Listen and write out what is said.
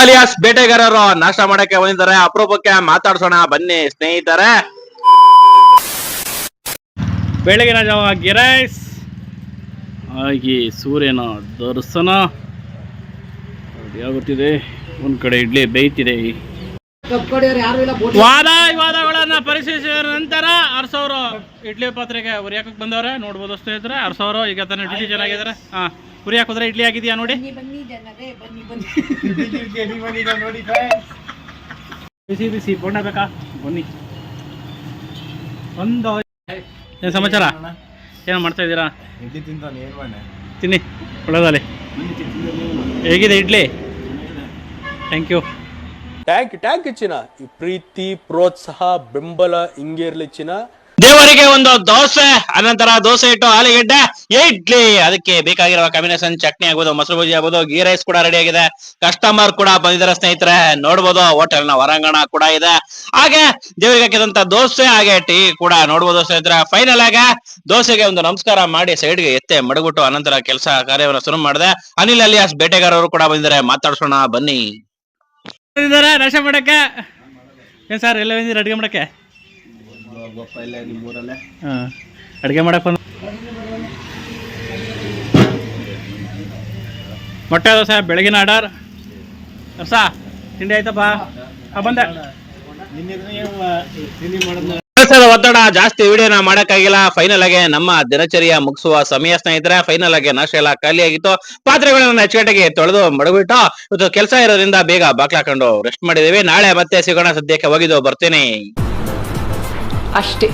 Alias ಬೇಟೆಗಾರರು ನಾಶ ಮಾಡಕ್ಕೆ ಬಂದಿದ್ದಾರೆ. ಅಪರೂಪಕ್ಕೆ ಮಾತಾಡ್ಸೋಣ. ಬನ್ನಿ ಸ್ನೇಹಿತರೆ. ಬೆಳಗಿನ ಜಾವ ಗಿರೈಸ್ ಹಾಗೆ ಸೂರ್ಯನ ದರ್ಶನ. ಆಗುತ್ತಿದೆ ಒಂದು ಕಡೆ ಇಡ್ಲಿ ಬೇಯ್ತಿದೆ. ವಾದ ವಿವಾದಗಳನ್ನ ಪರಿಶೀಲಿಸಿದ ನಂತರ ಅರ್ಸವ್ರು ಇಡ್ಲಿ ಪಾತ್ರೆಗೆ ಉರಿ ಹಾಕಕ್ ಬಂದವ್ರೆ. ನೋಡ್ಬೋದು ಸ್ನೇಹಿತರೆ ಅರ್ಸವ್ರು ಈಗ ತಾನೇ ಇಡ್ಲಿ ಚೆನ್ನಾಗಿದ್ದಾರೆ. ಹಾ ಉರಿ ಹಾಕಿದ್ರೆ ಇಡ್ಲಿ ಆಗಿದೆಯಾ ನೋಡಿ? ಬನ್ನಿ ಬನ್ನಿ ಜನರೇ ಬನ್ನಿ ಬನ್ನಿ. ಬಿಸಿ ಬಿಸಿ ಬೋಂಡ ಬೇಕಾ? ಬನ್ನಿ. ಒಂದು ಏನು ಸಮಾಚಾರ? ಏನು ಮಾಡ್ತಾ ಇದ್ದೀರಾ? ಇಡ್ಲಿ ತಿಂತಾನೆ ಏನ್ ಮಾಡಿ ತಿನ್ನಿ ಒಳ್ಳೆದಾಲಿ ಹೇಗಿದೆ idli? Thank you thank thank ಚಿನ್ನ ಈ ಪ್ರೀತಿ, ಪ್ರೋತ್ಸಾಹ, ಬೆಂಬಲ ಹಿಂಗೆ ಇರ್ಲಿ ದೇವರಿಗೆ ಒಂದು ದೋಸೆ, ಅನಂತರ ದೋಸೆ ಇಟ್ಟು ಆಲೂಗೆಡ್ಡೆ, ಇಡ್ಲಿ. ಅದಕ್ಕೆ ಬೇಕಾಗಿರುವ ಕಾಂಬಿನೇಷನ್ ಚಟ್ನಿ ಆಗ್ಬೋದು, ಮೊಸರು ಬಜ್ಜಿ ಆಗ್ಬೋದು ಗೀ ರೈಸ್ ಕೂಡ ರೆಡಿ ಆಗಿದೆ. ಕಸ್ಟಮರ್ ಕೂಡ ಬಂದಿದ್ದಾರೆ ಸ್ನೇಹಿತರೆ, ನೋಡ್ಬೋದು ಹೋಟೆಲ್ನ ಹೊರಾಂಗಣ ಕೂಡ ಇದೆ. ಹಾಗೆ ದೇವರಿಗೆ ಹಾಕಿದಂತ ದೋಸೆ, ಹಾಗೆ ಟೀ ಕೂಡ ನೋಡ್ಬೋದು ಸ್ನೇಹಿತರೆ. ಫೈನಲ್ ಆಗ ದೋಸೆಗೆ ಒಂದು ನಮಸ್ಕಾರ ಮಾಡಿ ಸೈಡ್ಗೆ ಎತ್ತೆ ಮಡಗುಟ್ಟು ಅನಂತರ ಕೆಲಸ ಕಾರ್ಯವನ್ನು ಶುರು ಮಾಡಿದೆ. ಅನಿಲ್ ಅಲಿಯಾಸ್, ಬೇಟೆಗಾರರು ಕೂಡ ಬಂದಿದ್ದಾರೆ. ಮಾತಾಡ್ಸೋಣ, ಬನ್ನಿ. ಇದ್ದಾರೆ ನಾಶ ಮಾಡಕ್ಕೆ? ಏನು ಸರ್, ಎಲ್ಲ ಬಂದಿರ ಅಡುಗೆ ಮಾಡಕ್ಕೆ? ಗೊಪ್ಪ ಇಲ್ಲ ನಿಮ್ಮೂರಲ್ಲೇ ಹಾಂ. ಅಡುಗೆ ಮಾಡಕ್ಕೆ ಬಂದು ಮೊಟ್ಟೆ ದೋಸೆ ಬೆಳಗಿನ ಆರ್ಡರ್. ಸಾ ತಿಂಡಿ ಆಯ್ತಪ್ಪ? ಹಾಂ ಬಂದೆ. ಕೆಲಸದ ಒತ್ತಡ ಜಾಸ್ತಿ ವಿಡಿಯೋನ ಮಾಡಕ್ಕಾಗಿಲ್ಲ. ಫೈನಲ್ ಆಗಿ ನಮ್ಮ ದಿನಚರಿಯ ಮುಗಿಸುವ ಸಮಯ ಸ್ನೇಹಿತರೆ ಫೈನಲ್ ಆಗಿ ನಾಶ ಎಲ್ಲ ಖಾಲಿ ಆಗಿತ್ತು ಪಾತ್ರೆಗಳನ್ನ ಅಚ್ಚುಕಟ್ಟಾಗಿ ತೊಳೆದು ಮಡಗ್ಬಿಟ್ಟು ಇವತ್ತು ಕೆಲಸ ಇರೋದ್ರಿಂದ ಬೇಗ ಬಾಕ್ಲಾಕೊಂಡು ರೆಸ್ಟ್ ಮಾಡಿದೀವಿ ನಾಳೆ ಮತ್ತೆ ಸಿಗೋಣ. ಸದ್ಯಕ್ಕೆ ಹೋಗಿದ್ದು ಬರ್ತೀನಿ. ಅಷ್ಟೇ.